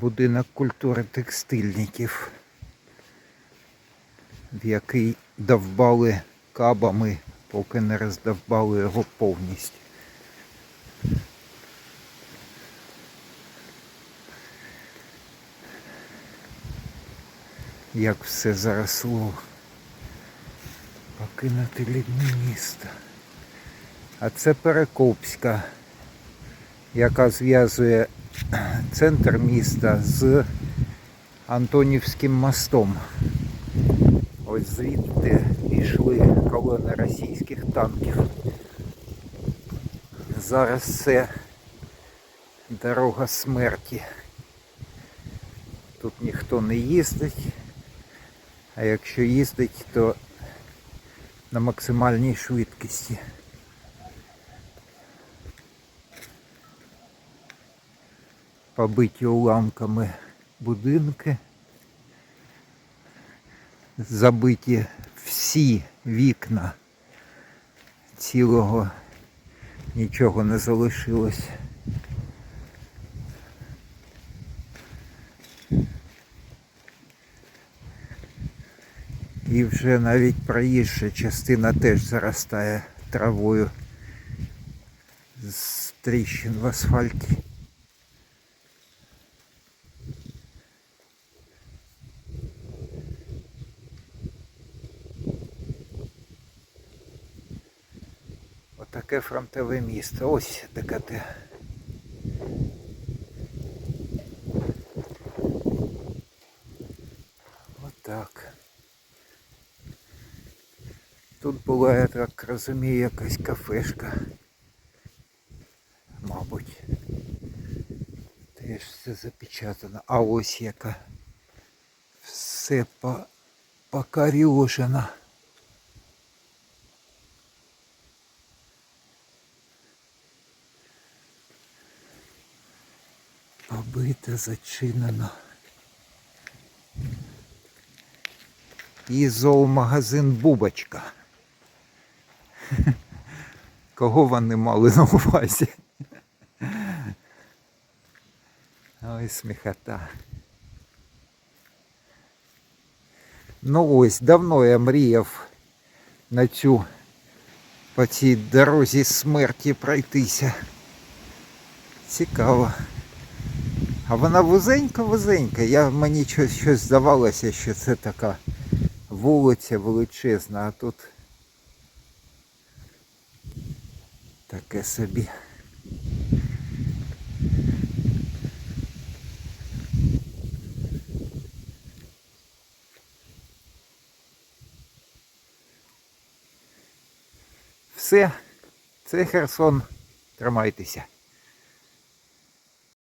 будинок культури текстильників, в який довбали кабами, поки не роздовбали його повністю. Як все заросло. Покинути рідне місто. А це Перекопська, яка зв'язує центр міста з Антонівським мостом. Ось звідти йшли колони російських танків. Зараз це дорога смерті. Тут ніхто не їздить, а якщо їздить, то на максимальній швидкості. Побиті уламками будинки, забиті всі вікна, цілого нічого не залишилось. І вже навіть проїжджа частина теж заростає травою з тріщин в асфальті. Отаке фронтове місто. Ось ДКТ. Отак. Тут була, я так розумію, якась кафешка. Мабуть. Теж все запечатано. А ось яка. Все по. Побито, зачинено. І зоомагазин Бубочка. Кого вони мали на увазі? Ой, сміхота. Ну ось, давно я мріяв на цю по цій дорозі смерті пройтися. Цікаво. А вона вузенька-вузенька. Я, мені щось, щось здавалося, що це така вулиця величезна, а тут таке собі. Все, це Херсон. Тримайтеся.